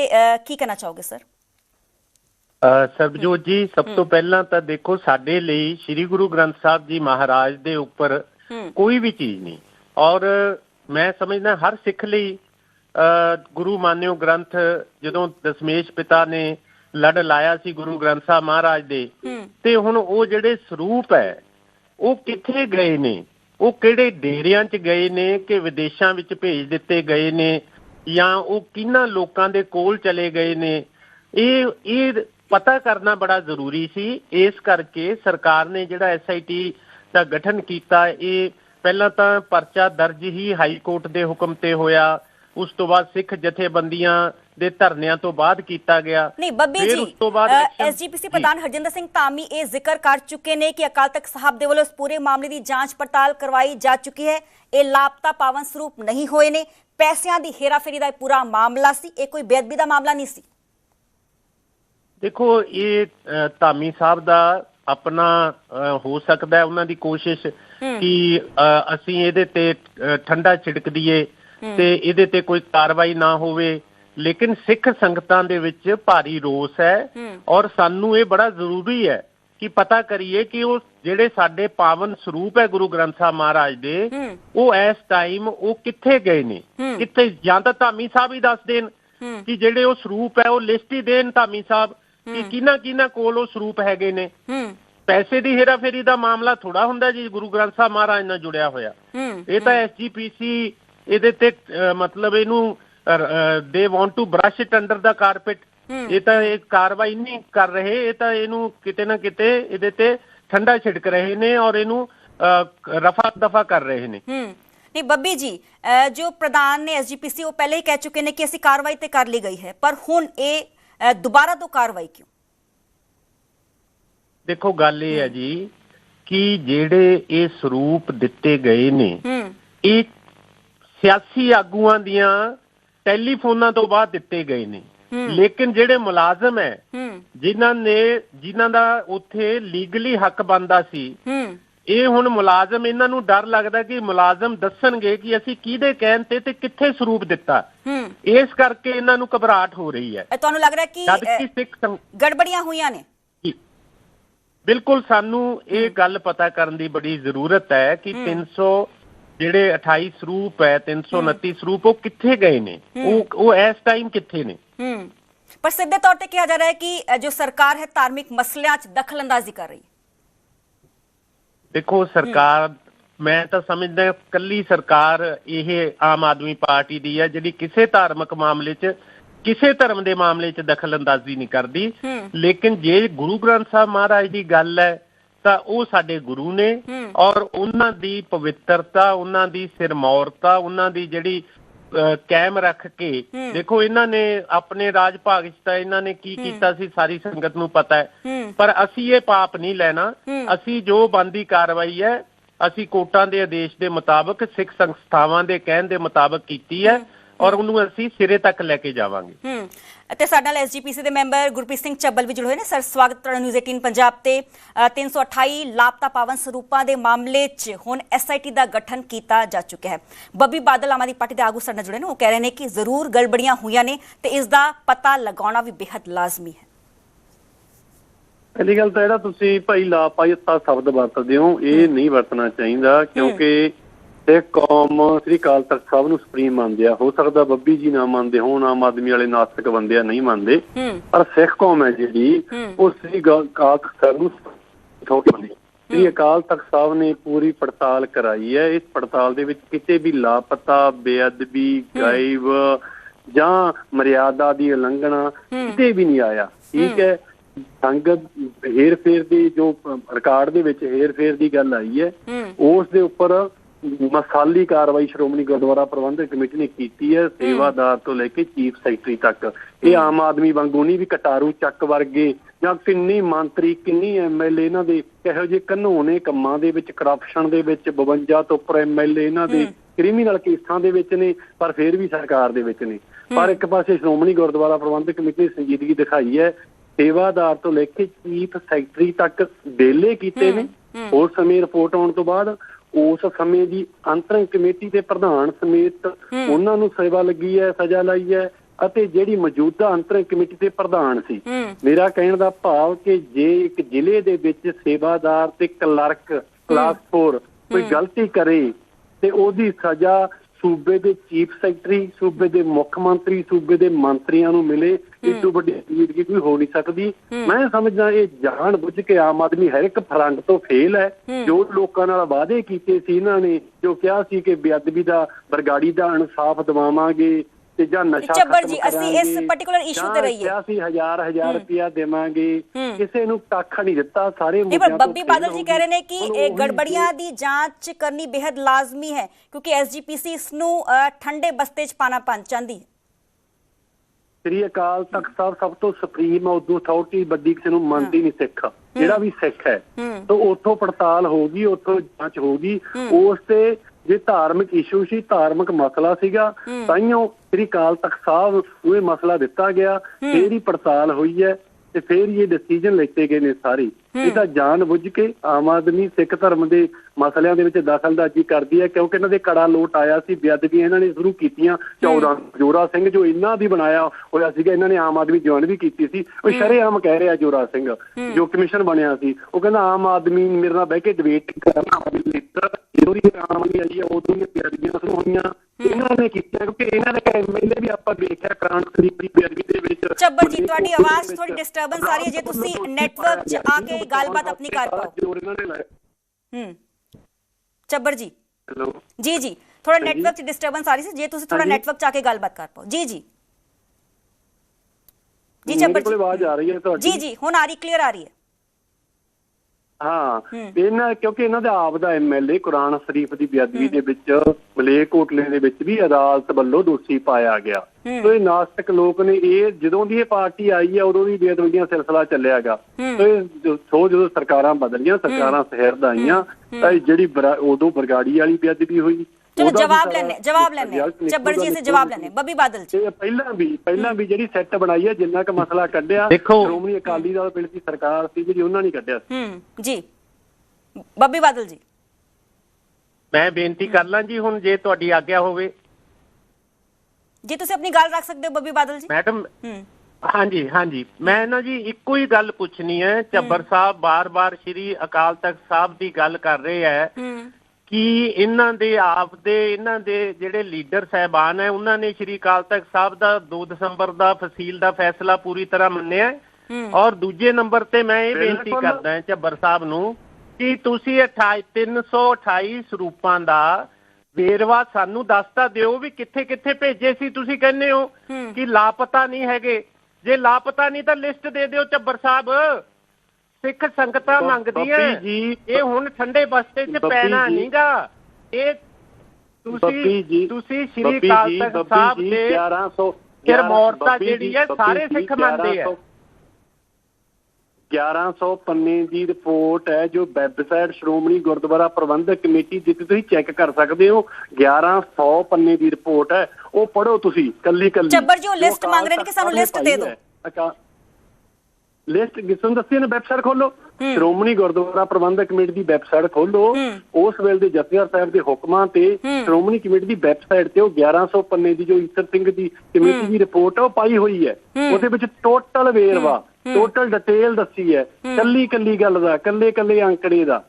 S1: ਕੀ ਕਹਿਣਾ ਚਾਹੋਗੇ ਸਰ?
S3: ਸਰਬਜੋਤ ਜੀ ਸਭ ਤੋਂ ਪਹਿਲਾਂ ਤਾਂ ਦੇਖੋ ਸਾਡੇ ਲਈ ਸ੍ਰੀ ਗੁਰੂ ਗ੍ਰੰਥ ਸਾਹਿਬ ਜੀ ਮਹਾਰਾਜ ਦੇ ਉੱਪਰ ਕੋਈ ਵੀ ਚੀਜ਼ ਨਹੀਂ। ਔਰ ਮੈਂ ਸਮਝਦਾ ਹਰ ਸਿੱਖ ਲਈ ਗੁਰੂ ਮਾਨਿਓ ਗ੍ਰੰਥ ਜਦੋਂ ਦਸ਼ਮੇਸ਼ ਪਿਤਾ ਨੇ ਲੜ ਲਾਇਆ ਸੀ ਗੁਰੂ ਗ੍ਰੰਥ ਸਾਹਿਬ ਮਹਾਰਾਜ ਦੇ ਤੇ ਹੁਣ ਉਹ ਜਿਹੜੇ ਸਰੂਪ ਹੈ ਉਹ ਕਿੱਥੇ ਗਏ ਨੇ? ਉਹ ਕਿਹੜੇ ਡੇਰਿਆਂ 'ਚ ਗਏ ਨੇ ਕਿ ਵਿਦੇਸ਼ਾਂ ਵਿੱਚ ਭੇਜ ਦਿੱਤੇ ਗਏ ਨੇ? ਜਾਂ ਉਹ ਕਿਹਨਾਂ ਲੋਕਾਂ ਦੇ ਕੋਲ ਚਲੇ ਗਏ ਨੇ ਇਹ ਇਹ ਪਤਾ ਕਰਨਾ ਬੜਾ ਜ਼ਰੂਰੀ ਸੀ। ਇਸ ਕਰਕੇ ਸਰਕਾਰ ਨੇ ਜਿਹੜਾ ਐਸਆਈਟੀ ਦਾ ਗਠਨ ਕੀਤਾ ਇਹ ਪਹਿਲਾਂ ਤਾਂ ਪਰਚਾ ਦਰਜ ਹੀ ਹਾਈ ਕੋਰਟ ਦੇ ਹੁਕਮ ਤੇ ਹੋਇਆ। ਉਸ ਤੋਂ ਬਾਅਦ ਸਿੱਖ ਜਥੇਬੰਦੀਆਂ ਦੇ ਧਰਨਿਆਂ ਤੋਂ ਬਾਅਦ ਕੀਤਾ ਗਿਆ।
S1: ਨਹੀਂ ਬੱਬੀ ਜੀ
S3: ਉਸ ਤੋਂ ਬਾਅਦ
S1: ਐਸਜੀਪੀਸੀ। ਪ੍ਰਧਾਨ ਹਰਜਿੰਦਰ ਸਿੰਘ ਧਾਮੀ ਇਹ ਜ਼ਿਕਰ ਕਰ ਚੁੱਕੇ ਨੇ ਕਿ ਅਕਾਲ ਤਖਤ ਸਾਹਿਬ ਦੇ ਵੱਲੋਂ ਇਸ ਪੂਰੇ ਮਾਮਲੇ ਦੀ ਜਾਂਚ ਪੜਤਾਲ ਕਰਵਾਈ ਜਾ ਚੁੱਕੀ ਹੈ। ਇਹ ਲਾਪਤਾ ਪਾਵਨ ਸਰੂਪ ਨਹੀਂ ਹੋਏ ਨੇ। ਪੈਸਿਆਂ ਦੀ ਹੇਰਾਫੇਰੀ ਦਾ ਇਹ ਪੂਰਾ ਮਾਮਲਾ ਸੀ ਇਹ ਕੋਈ ਬੇਅਦਬੀ ਦਾ ਮਾਮਲਾ ਨਹੀਂ ਸੀ
S3: ਦੇਖੋ ਇਹ ਧਾਮੀ ਸਾਹਿਬ ਦਾ ਆਪਣਾ ਹੋ ਸਕਦਾ ਹੈ ਉਹਨਾਂ ਦੀ ਕੋਸ਼ਿਸ਼। ਕਿ ਅਸੀਂ ਇਹਦੇ ਤੇ ਠੰਡਾ ਛਿੜਕ ਦਈਏ ਤੇ ਇਹਦੇ ਤੇ ਕੋਈ ਕਾਰਵਾਈ ਨਾ ਹੋਵੇ ਲੇਕਿਨ ਸਿੱਖ ਸੰਗਤਾਂ ਦੇ ਵਿੱਚ ਭਾਰੀ ਰੋਸ ਹੂੰ। ਔਰ ਸਾਨੂੰ ਇਹ ਬੜਾ ਜ਼ਰੂਰੀ ਹੈ ਕਿ ਪਤਾ ਕਰੀਏ ਕਿ ਉਹ ਜਿਹੜੇ ਸਾਡੇ ਪਾਵਨ ਸਰੂਪ ਹੈ ਗੁਰੂ ਗ੍ਰੰਥ ਸਾਹਿਬ ਮਹਾਰਾਜ ਦੇ ਉਹ ਇਸ ਟਾਈਮ ਉਹ ਕਿੱਥੇ ਗਏ ਨੇ। ਕਿੱਥੇ? ਜਾਂ ਤਾਂ ਧਾਮੀ ਸਾਹਿਬ ਹੀ ਦੱਸ ਦੇਣ ਕਿ ਜਿਹੜੇ ਉਹ ਸਰੂਪ ਹੈ ਉਹ ਲਿਸਟ ਹੀ ਦੇਣ ਧਾਮੀ ਸਾਹਿਬ ਕਿ ਕਿਹਨਾਂ ਕਿਹਨਾਂ ਕੋਲ ਉਹ ਸਰੂਪ ਹੈਗੇ ਨੇ। ਪੈਸੇ ਦੀ ਹੇਰਾਫੇਰੀ ਦਾ ਮਾਮਲਾ ਥੋੜਾ ਹੁੰਦਾ ਜੀ ਗੁਰੂ ਗ੍ਰੰਥ ਸਾਹਿਬ ਮਹਾਰਾਜ ਨਾਲ ਜੁੜਿਆ ਹੋਇਆ। ਇਹ ਤਾਂ ਐਸਜੀਪੀਸੀ ਇਹਦੇ ਤੇ ਮਤਲਬ ਇਹਨੂੰ ਦੇ want to brush it under the carpet. ਇਹ ਤਾਂ ਇਹ ਕਾਰਵਾਈ ਨਹੀਂ ਕਰ ਰਹੇ ਇਹ ਤਾਂ ਇਹਨੂੰ ਕਿਤੇ ਨਾ ਕਿਤੇ ਇਹਦੇ ਤੇ ਠੰਡਾ ਛਿੜਕ ਰਹੇ ਨੇ ਔਰ ਇਹਨੂੰ ਰਫਾ ਦਫਾ ਕਰ ਰਹੇ ਨੇ।
S1: ਨਹੀਂ ਬੱਬੀ ਜੀ ਜੋ ਪ੍ਰਧਾਨ ਨੇ ਐਸਜੀਪੀਸੀ ਉਹ ਪਹਿਲੇ ਹੀ ਕਹਿ ਚੁੱਕੇ ਨੇ ਕਿ ਅਸੀਂ ਕਾਰਵਾਈ ਤੇ ਕਰ ਲਈ ਗਈ ਹੈ ਪਰ ਹੁਣ ਇਹ ਦੁਬਾਰਾ ਤੋਂ ਕਾਰਵਾਈ ਕਿਉਂ?
S3: ਦੇਖੋ ਗੱਲ ਇਹ ਹੈ ਜੀ ਕਿ ਜਿਹੜੇ ਇਹ ਸਰੂਪ ਦਿੱਤੇ ਗਏ ਨੇ ਇਹ ਸਿਆਸੀ ਆਗੂਆਂ ਦੀਆਂ ਟੈਲੀਫੋਨਾਂ ਤੋਂ ਬਾਅਦ ਦਿੱਤੇ ਗਏ ਨੇ। ਲੇਕਿਨ ਜਿਹੜੇ ਮੁਲਾਜ਼ਮ ਹੈ ਜਿਨ੍ਹਾਂ ਨੇ ਜਿਨ੍ਹਾਂ ਦਾ ਉੱਥੇ ਲੀਗਲੀ ਹੱਕ ਬੰਦਾ ਸੀ ਇਹ ਹੁਣ ਮੁਲਾਜ਼ਮ ਇਹਨਾਂ ਨੂੰ ਡਰ ਲੱਗਦਾ ਕਿ ਮੁਲਾਜ਼ਮ ਦੱਸਣਗੇ ਕਿ ਅਸੀਂ ਕਿਹਦੇ ਕਹਿਣ ਤੇ ਤੇ ਕਿੱਥੇ ਸਰੂਪ ਦਿੱਤਾ। ਇਸ ਕਰਕੇ ਇਹਨਾਂ ਨੂੰ ਘਬਰਾਹਟ ਹੋ ਰਹੀ ਹੈ।
S1: ਤੁਹਾਨੂੰ ਲੱਗ ਰਿਹਾ ਕਿ ਗੜਬੜੀਆਂ ਹੋਈਆਂ ਨੇ।
S3: ਬਿਲਕੁਲ ਸਾਨੂੰ ਇਹ ਗੱਲ ਪਤਾ ਕਰਨ ਦੀ ਬੜੀ ਜ਼ਰੂਰਤ ਹੈ ਕਿ 300 ਜਿਹੜੇ 28 ਸਰੂਪ ਹੈ 329 ਸਰੂਪ ਉਹ ਕਿੱਥੇ ਗਏ ਨੇ? ਉਹ ਉਹ ਇਸ ਟਾਈਮ ਕਿੱਥੇ ਨੇ?
S1: ਹੂੰ। ਪਰ ਸਿੱਧੇ ਤੌਰ ਤੇ ਕਿਹਾ ਜਾ ਰਿਹਾ ਹੈ ਕਿ ਜੋ ਸਰਕਾਰ ਹੈ ਧਾਰਮਿਕ ਮਸਲਿਆਂ 'ਚ ਦਖਲਅੰਦਾਜ਼ੀ ਕਰ ਰਹੀ ਹੈ।
S3: ਦੇਖੋ ਸਰਕਾਰ ਮੈਂ ਤਾਂ ਸਮਝਦਾ ਕੱਲੀ ਸਰਕਾਰ ਇਹ ਆਮ ਆਦਮੀ ਪਾਰਟੀ ਦੀ ਹੈ ਜਿਹੜੀ ਕਿਸੇ ਧਾਰਮਿਕ ਮਾਮਲੇ 'ਚ ਕਿਸੇ ਧਰਮ ਦੇ ਮਾਮਲੇ 'ਚ ਦਖਲਅੰਦਾਜ਼ੀ ਨਹੀਂ ਕਰਦੀ। ਲੇਕਿਨ ਜੇ ਗੁਰੂ ਗ੍ਰੰਥ ਸਾਹਿਬ ਮਹਾਰਾਜ ਦੀ ਗੱਲ ਹੈ ਤਾਂ ਉਹ ਸਾਡੇ ਗੁਰੂ ਨੇ। ਔਰ ਉਹਨਾਂ ਦੀ ਪਵਿੱਤਰਤਾ ਉਹਨਾਂ ਦੀ ਸਿਰਮੌਰਤਾ ਉਹਨਾਂ ਦੀ ਜਿਹੜੀ ਕਾਇਮ ਰੱਖ ਕੇ। ਦੇਖੋ ਇਹਨਾਂ ਨੇ ਆਪਣੇ ਰਾਜ ਭਾਗ 'ਚ ਤਾਂ ਇਹਨਾਂ ਨੇ ਕੀ ਕੀਤਾ ਸੀ ਸਾਰੀ ਸੰਗਤ ਨੂੰ ਪਤਾ ਹੈ। ਪਰ ਅਸੀਂ ਇਹ ਪਾਪ ਨਹੀਂ ਲੈਣਾ। ਅਸੀਂ ਜੋ ਬੰਦੀ ਕਾਰਵਾਈ ਹੈ ਅਸੀਂ ਕੋਰਟਾਂ ਦੇ ਆਦੇਸ਼ ਦੇ ਮੁਤਾਬਕ ਸਿੱਖ ਸੰਸਥਾਵਾਂ ਦੇ ਕਹਿਣ ਦੇ ਮੁਤਾਬਕ ਕੀਤੀ ਹੈ। ਔਰ ਉਹਨੂੰ ਅਸੀਂ ਸਿਰੇ ਤੱਕ ਲੈ ਕੇ ਜਾਵਾਂਗੇ।
S1: ਹੂੰ। ਅਤੇ ਸਾਡੇ ਨਾਲ ਐਸਜੀਪੀਸੀ ਦੇ ਮੈਂਬਰ ਗੁਰਪ੍ਰੀਤ ਸਿੰਘ ਚੱਬਲ ਵੀ ਜੁੜੇ ਹੋਏ ਨੇ। ਸਰ ਸਵਾਗਤ ਤੁਹਾਡਾ ਨਿਊਜ਼ 18 ਪੰਜਾਬ ਤੇ। ਅ, 328 ਲਾਪਤਾ ਪਾਵਨ ਸਰੂਪਾਂ ਦੇ ਮਾਮਲੇ 'ਚ ਹੁਣ ਐਸਆਈਟੀ ਦਾ ਗਠਨ ਕੀਤਾ ਜਾ ਚੁੱਕਿਆ ਹੈ। ਬੱਬੀ ਬਾਦਲ ਆਮ ਆਦਮੀ ਪਾਰਟੀ ਦੇ ਆਗੂ ਸਾਡੇ ਨਾਲ ਜੁੜੇ ਨੇ। ਉਹ ਕਹਿ ਰਹੇ ਨੇ ਕਿ ਜ਼ਰੂਰ ਗੜਬੜੀਆਂ ਹੋਈਆਂ ਨੇ ਤੇ ਇਸ ਦਾ ਪਤਾ ਲਗਾਉਣਾ ਵੀ ਬੇहद ਲਾਜ਼ਮੀ ਹੈ।
S4: ਪਹਿਲੀ ਗੱਲ ਤਾਂ ਜਿਹੜਾ ਤੁਸੀਂ ਭਾਈ ਲਾਪਾਇਤਾ ਸ਼ਬਦ ਵਰਤਦੇ ਹੋ ਇਹ ਨਹੀਂ ਵਰਤਣਾ ਚਾਹੀਦਾ ਕਿਉਂਕਿ ਇਹ ਕੌਮ ਸ੍ਰੀ ਅਕਾਲ ਤਖਤ ਸਾਹਿਬ ਨੂੰ ਸੁਪਰੀਮ ਮੰਨਦੇ ਆ। ਹੋ ਸਕਦਾ ਬੱਬੀ ਜੀ ਨਾ ਮੰਨਦੇ ਹੋਣ ਆਮ ਆਦਮੀ ਵਾਲੇ ਨਾਸਤਿਕ ਬੰਦੇ ਆ ਨਹੀਂ ਮੰਨਦੇ। ਪਰ ਸਿੱਖ ਕੌਮ ਹੈ ਜਿਹੜੀ। ਉਹ ਸ੍ਰੀ ਅਕਾਲ ਤਖਤ ਸਾਹਿਬ ਨੂੰ ਠੋਕ ਮੰਨਦੀ ਸ੍ਰੀ ਅਕਾਲ ਤਖਤ ਸਾਹਿਬ ਨੇ ਪੂਰੀ ਪੜਤਾਲ ਕਰਾਈ ਹੈ। ਇਸ ਪੜਤਾਲ ਦੇ ਵਿੱਚ ਕਿਤੇ ਵੀ ਲਾਪਤਾ ਬੇਅਦਬੀ ਗਾਇਬ ਜਾਂ ਮਰਿਆਦਾ ਦੀ ਉਲੰਘਣਾ ਕਿਤੇ ਵੀ ਨਹੀਂ ਆਇਆ। ਠੀਕ ਹੈ। ਸੰਗਤ ਹੇਰ ਫੇਰ ਦੀ ਜੋ ਰਿਕਾਰਡ ਦੇ ਵਿੱਚ ਹੇਰ ਫੇਰ ਦੀ ਗੱਲ ਆਈ ਹੂੰ। ਉਸ ਦੇ ਉੱਪਰ ਮਸਾਲੀ ਕਾਰਵਾਈ ਸ਼੍ਰੋਮਣੀ ਗੁਰਦੁਆਰਾ ਪ੍ਰਬੰਧਕ ਕਮੇਟੀ ਨੇ ਕੀਤੀ ਹੈ ਸੇਵਾਦਾਰ ਤੋਂ ਲੈ ਕੇ ਚੀਫ ਸੈਕਟਰੀ ਤੱਕ। ਇਹ ਆਮ ਆਦਮੀ ਵਾਂਗੂ ਨਹੀਂ ਵੀ ਕਟਾਰੂ ਚੱਕ ਵਰਗੇ ਜਾਂ ਕਿੰਨੀ ਮੰਤਰੀ ਕਿੰਨੀ ਐਮਐਲਏ ਇਹਨਾਂ ਦੇ ਇਹੋ ਜਿਹੇ ਕਾਨੂੰਨੇ ਕੰਮਾਂ ਦੇ ਵਿੱਚ ਕਰਪਸ਼ਨ ਦੇ ਵਿੱਚ 52 ਤੋਂ ਉੱਪਰ ਐਮਐਲਏ ਇਹਨਾਂ ਦੇ ਕ੍ਰਿਮੀਨਲ ਕੇਸਾਂ ਦੇ ਵਿੱਚ ਨੇ ਪਰ ਫਿਰ ਵੀ ਸਰਕਾਰ ਦੇ ਵਿੱਚ ਨੇ। ਪਰ ਇੱਕ ਪਾਸੇ ਸ਼੍ਰੋਮਣੀ ਗੁਰਦੁਆਰਾ ਪ੍ਰਬੰਧਕ ਕਮੇਟੀ ਨੇ ਸੰਜੀਦਗੀ ਦਿਖਾਈ ਹੈ ਸੇਵਾਦਾਰ ਤੋਂ ਲੈ ਕੇ ਚੀਫ ਸੈਕਟਰੀ ਤੱਕ ਬੇਲੇ ਕੀਤੇ ਨੇ। ਉਸ ਸਮੇਂ ਰਿਪੋਰਟ ਆਉਣ ਤੋਂ ਬਾਅਦ ਉਸ ਸਮੇਂ ਦੀ ਅੰਤਰਿਮ ਕਮੇਟੀ ਦੇ ਪ੍ਰਧਾਨ ਸਮੇਤ ਉਹਨਾਂ ਨੂੰ ਸੇਵਾ ਲੱਗੀ ਹੈ ਸਜ਼ਾ ਲਈ ਹੈ ਅਤੇ ਜਿਹੜੀ ਮੌਜੂਦਾ ਅੰਤਰਿਮ ਕਮੇਟੀ ਦੇ ਪ੍ਰਧਾਨ ਸੀ। ਮੇਰਾ ਕਹਿਣ ਦਾ ਭਾਵ ਕਿ ਜੇ ਇੱਕ ਜ਼ਿਲ੍ਹੇ ਦੇ ਵਿੱਚ ਸੇਵਾਦਾਰ ਤੇ ਕਲਰਕ ਕਲਾਸ 4 ਕੋਈ ਗਲਤੀ ਕਰੇ ਤੇ ਉਹਦੀ ਸਜ਼ਾ ਸੂਬੇ ਦੇ ਚੀਫ ਸੈਕਟਰੀ ਸੂਬੇ ਦੇ ਮੁੱਖ ਮੰਤਰੀ ਸੂਬੇ ਦੇ ਮੰਤਰੀਆਂ ਨੂੰ ਮਿਲੇ ਇਸ ਤੋਂ ਵੱਡੀ ਸੰਜੀਦਗੀ ਕੋਈ ਹੋ ਨਹੀਂ ਸਕਦੀ। ਮੈਂ ਸਮਝਦਾ ਇਹ ਜਾਣ ਬੁੱਝ ਕੇ ਆਮ ਆਦਮੀ ਹਰ ਇੱਕ ਫਰੰਟ ਤੋਂ ਫੇਲ ਹੈ। ਜੋ ਲੋਕਾਂ ਨਾਲ ਵਾਅਦੇ ਕੀਤੇ ਸੀ ਇਹਨਾਂ ਨੇ ਜੋ ਕਿਹਾ ਸੀ ਕਿ ਬੇਅਦਬੀ ਦਾ ਬਰਗਾੜੀ ਦਾ ਇਨਸਾਫ ਦਿਵਾਵਾਂਗੇ ਤੇ ਜਾਂ ਨਸ਼ਾ
S1: ਚੱਬਰ ਜੀ, ਅਸੀਂ ਇਸ issue
S4: ਜਾਂ
S1: ਤੇ ਰਹੀਏ।
S4: ਕਿਹਾ ਸੀ ਹਜ਼ਾਰ ਹਜ਼ਾਰ ਰੁਪਇਆ ਦੇਵਾਂਗੇ ਕਿਸੇ ਨੂੰ ਕੱਖ ਨਹੀਂ ਦਿੱਤਾ ਸਾਰੇ ਮੁੱਦਿਆਂ ਤੋਂ
S1: ਬੱਬੀ ਬਾਦਲ
S4: ਹੋ
S1: ਜੀ। ਕਹਿ ਰਹੇ ਨੇ ਕਿ ਇਹ ਗੜਬੜੀਆਂ ਦੀ ਜਾਂਚ ਕਰਨੀ ਬੇहद ਲਾਜ਼ਮੀ ਹੈ ਕਿਉਂਕਿ ਐਸਜੀਪੀਸੀ ਇਸ ਨੂੰ ਠੰਡੇ ਬਸਤੇ 'ਚ ਪਾਣਾ ਪੰਨ ਚਾਹੁੰਦੀ ਹੈ।
S4: ਸ੍ਰੀ ਅਕਾਲ ਤਖਤ ਸਾਹਿਬ ਸਭ ਤੋਂ ਸੁਪਰੀਮ ਉਦੋਂ ਅਥਾਰਟੀ ਵੱਡੀ ਕਿਸੇ ਨੂੰ ਮੰਨਦੀ ਨਹੀਂ ਸਿੱਖ। ਜਿਹੜਾ ਵੀ ਸਿੱਖ ਹੈ ਤਾਂ ਉੱਥੋਂ ਪੜਤਾਲ ਹੋਗੀ ਉੱਥੋਂ ਜਾਂਚ ਹੋਗੀ ਉਸ ਤੇ ਜੇ ਧਾਰਮਿਕ ਇਸ਼ੂ ਸੀ ਧਾਰਮਿਕ ਮਸਲਾ ਸੀਗਾ ਤਾਈਓ ਸ੍ਰੀ ਅਕਾਲ ਤਖਤ ਸਾਹਿਬ ਨੂੰ ਇਹ ਮਸਲਾ ਦਿੱਤਾ ਗਿਆ ਫੇਰ ਹੀ ਪੜਤਾਲ ਹੋਈ ਹੈ ਤੇ ਫੇਰ ਹੀ ਇਹ ਡਿਸੀਜਨ ਲਿੱਤੇ ਗਏ ਨੇ ਸਾਰੇ। ਇਹ ਤਾਂ ਜਾਣ ਬੁੱਝ ਕੇ ਆਮ ਆਦਮੀ ਸਿੱਖ ਧਰਮ ਦੇ ਮਸਲਿਆਂ ਦੇ ਵਿੱਚ ਦਖਲਅੰਦਾਜ਼ੀ ਕਰਦੀ ਹੈ ਕਿਉਂਕਿ ਇਹਨਾਂ ਦੇ ਕੜਾ ਲੋਟ ਆਇਆ ਸੀ ਬੇਅਦਬੀਆਂ ਇਹਨਾਂ ਨੇ ਸ਼ੁਰੂ ਕੀਤੀਆਂ 14 ਜੋਰਾ ਸਿੰਘ ਜੋ ਇਹਨਾਂ ਦੀ ਬਣਾਇਆ ਹੋਇਆ ਸੀਗਾ ਇਹਨਾਂ ਨੇ ਆਮ ਆਦਮੀ ਜੁਆਇਨ ਵੀ ਕੀਤੀ ਸੀ। ਉਹ ਸ਼ਰੇਆਮ ਕਹਿ ਰਿਹਾ ਜੋਰਾ ਸਿੰਘ ਜੋ ਕਮਿਸ਼ਨ ਬਣਿਆ ਸੀ। ਉਹ ਕਹਿੰਦਾ ਆਮ ਆਦਮੀ ਮੇਰੇ ਨਾਲ ਬਹਿ ਕੇ ਡਿਬੇਟ ਕਰਨਾ ਲੀਡਰ ਜਦੋਂ ਦੀ ਆਮ ਆਦਮੀ ਆਈ ਹੈ ਉਦੋਂ ਹੀ ਬੇਅਦਬੀਆਂ ਸ਼ੁਰੂ ਹੋਈਆਂ। ਇਹਨਾਂ ਨੇ ਕੀਤਾ ਕਿਉਂਕਿ ਇਹਨਾਂ ਦੇ ਐਮਐਲਏ ਵੀ ਆਪਾਂ ਦੇਖਿਆ ਕਰਾਨ ਸ਼ਰੀਫ ਦੀ ਬੇਅਦਬੀ ਦੇ ਵਿੱਚ।
S1: ਚੱਬਰ ਜੀ ਤੁਹਾਡੀ ਆਵਾਜ਼ ਥੋੜੀ ਡਿਸਟਰਬੈਂਸ ਆ ਰਹੀ ਹੈ ਜੇ ਤੁਸੀਂ ਨੈਟਵਰਕ 'ਚ ਆ ਕੇ ਗੱਲਬਾਤ ਆਪਣੀ ਕਰ ਪਾਓ।
S4: ਜੋਰ ਇਹਨਾਂ ਨੇ ਲਾਇਆ।
S1: ਹੂੰ। ਚੱਬਰ ਜੀ।
S4: ਹੈਲੋ।
S1: ਜੀ ਜੀ। ਥੋੜਾ ਨੈਟਵਰਕ 'ਚ ਡਿਸਟਰਬੈਂਸ ਆ ਰਹੀ ਸੀ ਜੇ ਤੁਸੀਂ ਥੋੜਾ
S4: ਹਾਂਜੀ।
S1: ਨੈਟਵਰਕ 'ਚ ਆ ਕੇ ਗੱਲਬਾਤ ਕਰ ਪਾਓ। ਜੀ ਜੀ। ਜੀ
S4: ਮੇਰੇ
S1: ਚੱਬਰ
S4: ਕੋਲ
S1: ਜੀ
S4: ਆਵਾਜ਼ ਆ ਰਹੀ ਹੈ ਤੁਹਾਡੀ।
S1: ਜੀ ਜੀ। ਹੁਣ ਆ ਰਹੀ ਕਲੀਅਰ ਆ ਰਹੀ ਹੈ।
S4: ਹਾਂ ਇਹਨਾਂ ਕਿਉਂਕਿ ਇਹਨਾਂ ਦਾ ਆਪ ਦਾ ਐਮਐਲਏ ਕੁਰਾਨ ਸ਼ਰੀਫ ਦੀ ਬੇਅਦਬੀ ਦੇ ਵਿੱਚ ਮਲੇਕੋਟਲੇ ਦੇ ਵਿੱਚ ਵੀ ਅਦਾਲਤ ਵੱਲੋਂ ਦੋਸ਼ੀ ਪਾਇਆ ਗਿਆ। ਸੋ ਇਹ ਨਾਸਤਿਕ ਲੋਕ ਨੇ ਇਹ ਜਦੋਂ ਦੀ ਇਹ ਪਾਰਟੀ ਆਈ ਹੈ ਉਦੋਂ ਦੀ ਦਾ ਸਿਲਸਿਲਾ ਚੱਲਿਆਗਾ ਸੋ ਇਹ ਜੋ- ਸੋ ਜਦੋਂ ਸਰਕਾਰਾਂ ਬਦਲੀਆਂ ਸਰਕਾਰਾਂ ਸਹਿਰਦ ਆਈਆਂ ਤਾਂ ਜਿਹੜੀ ਉਦੋਂ ਬਰਗਾੜੀ ਵਾਲੀ ਬੇਅਦਬੀ ਹੋਈ।
S1: ਚਲੋ ਜਵਾਬ ਲੈਣੇ ਜਵਾਬ ਲੈਣੇ ਚੱਬਰ ਜੀ ਅਸੀਂ ਜਵਾਬ ਲੈਣੇ ਬੱਬੀ ਬਾਦਲ ਜੀ।
S4: ਪਹਿਲਾਂ ਵੀ ਪਹਿਲਾਂ ਵੀ ਜਿਹੜੀ ਸੈੱਟ ਬਣਾਈ ਹੈ ਜਿੰਨਾ ਕੁ ਮਸਲਾ ਕੱਢਿਆ। ਸ਼੍ਰੋਮਣੀ ਅਕਾਲੀ ਦਲ ਵੇਲੇ ਦੀ ਸਰਕਾਰ ਸੀ ਜਿਹੜੀ ਉਹਨਾਂ ਨੇ ਕੱਢਿਆ ਸੀ।
S1: ਹੂੰ ਜੀ। ਬੱਬੀ ਬਾਦਲ ਜੀ।
S3: ਮੈਂ ਬੇਨਤੀ ਕਰ ਲਾਂ ਜੀ ਹੁਣ ਜੇ ਤੁਹਾਡੀ ਆਗਿਆ ਹੋਵੇ।
S1: ਜੀ ਤੁਸੀਂ ਆਪਣੀ ਗੱਲ ਰੱਖ ਸਕਦੇ ਹੋ ਬੱਬੀ ਬਾਦਲ ਜੀ?
S3: ਮੈਡਮ
S1: ਹੂੰ।
S3: ਹਾਂਜੀ ਹਾਂਜੀ। ਮੈਂ ਨਾ ਜੀ ਇੱਕੋ ਹੀ ਗੱਲ ਪੁੱਛਣੀ ਹੈ। ਚੱਬਰ ਸਾਹਿਬ ਬਾਰ-ਬਾਰ ਸ਼੍ਰੀ ਅਕਾਲ ਤਖਤ ਸਾਹਿਬ ਦੀ ਗੱਲ ਕਰ ਰਹੇ ਹੈ।
S1: ਹੂੰ।
S3: ਕਿ ਇਹਨਾਂ ਦੇ ਆਪ ਦੇ ਇਹਨਾਂ ਦੇ ਜਿਹੜੇ ਲੀਡਰ ਸਹਿਬਾਨ ਹੈ ਉਹਨਾਂ ਨੇ ਸ਼੍ਰੀ ਅਕਾਲ ਤਖਤ ਸਾਹਿਬ ਦਾ 2 ਦਸੰਬਰ ਦਾ ਫਸੀਲ ਦਾ ਫੈਸਲਾ ਪੂਰੀ ਤਰ੍ਹਾਂ ਮੰਨਿਆ ਔਰ ਦੂਜੇ ਨੰਬਰ ਤੇ ਮੈਂ ਇਹ ਬੇਨਤੀ। ਕਰਦਾ ਹਾਂ ਝੱਬਰ ਸਾਹਿਬ ਨੂੰ ਕਿ ਤੁਸੀਂ 28 328 ਸਰੂਪਾਂ ਦਾ ਵੇਰਵਾ ਸਾਨੂੰ ਦੱਸਤਾ ਦਿਓ ਵੀ ਕਿੱਥੇ ਕਿੱਥੇ ਭੇਜੇ ਸੀ ਤੁਸੀਂ ਕਹਿੰਦੇ ਹੋ
S1: ਹੂੰ।
S3: ਕਿ ਲਾਪਤਾ ਨਹੀਂ ਹੈਗੇ ਜੇ ਲਾਪਤਾ ਨਹੀਂ ਤਾਂ ਲਿਸਟ ਦੇ ਦਿਓ ਝੱਬਰ ਸਾਹਿਬ ਸਿੱਖ ਸੰਗਤਾਂ ਮੰਗਦੀਆਂ ਇਹ ਹੁਣ ਠੰਡੇ ਬਸਤੇ 'ਚ ਪੈਣਾ ਨਹੀਂਗਾ ਇਹ ਤੁਸੀਂ ਤੁਸੀਂ ਸ਼੍ਰੀ ਅਕਾਲ ਤਖਤ ਸਾਹਿਬ ਦੇ
S4: 1100
S3: ਕਿਰਮੌਰਤਾ ਜਿਹੜੀ ਹੈ ਸਾਰੇ ਸਿੱਖ ਮੰਨਦੇ ਆ।
S4: 1100 1100 ਪੰਨੇ ਦੀ ਰਿਪੋਰਟ ਹੈ ਜੋ ਵੈਬਸਾਈਟ ਸ਼੍ਰੋਮਣੀ ਗੁਰਦੁਆਰਾ ਪ੍ਰਬੰਧਕ ਕਮੇਟੀ ਜਿੱਥੇ ਤੁਸੀਂ ਚੈੱਕ ਕਰ ਸਕਦੇ ਹੋ 1100 ਪੰਨੇ ਦੀ ਰਿਪੋਰਟ ਹੈ। ਉਹ ਪੜੋ ਤੁਸੀਂ ਕੱਲੀ ਕੱਲੀ
S1: ਚੱਬਰ ਜੀ, ਉਹ list ਮੰਗ ਰਹੇ ਨੇ ਕਿ ਸਾਨੂੰ list ਦੇ ਦਿਓ।
S4: ਲਿਸਟ ਕਿਸਮ ਦੱਸੀ ਨੇ ਵੈਬਸਾਈਟ ਖੋਲੋ ਸ਼੍ਰੋਮਣੀ ਗੁਰਦੁਆਰਾ ਪ੍ਰਬੰਧਕ ਕਮੇਟੀ ਦੀ ਵੈਬਸਾਈਟ ਖੋਲੋ ਉਸ ਵੇਲੇ ਦੇ ਜਥੇਦਾਰ ਸਾਹਿਬ ਦੇ ਹੁਕਮਾਂ ਤੇ ਸ਼੍ਰੋਮਣੀ ਕਮੇਟੀ ਦੀ ਵੈਬਸਾਈਟ ਤੇ ਉਹ 1100 ਪੰਨੇ ਦੀ ਜੋ ਈਸਰ ਸਿੰਘ ਦੀ ਕਮੇਟੀ ਦੀ ਰਿਪੋਰਟ ਹੈ ਉਹ ਪਾਈ ਹੋਈ ਹੈ। ਉਹਦੇ ਵਿੱਚ ਟੋਟਲ ਵੇਰਵਾ ਟੋਟਲ ਡਿਟੇਲ ਦੱਸੀ ਹੈ। ਕੱਲੀ ਕੱਲੀ ਗੱਲ ਦਾ ਕੱਲੇ ਕੱਲੇ ਅੰਕੜੇ ਦਾ।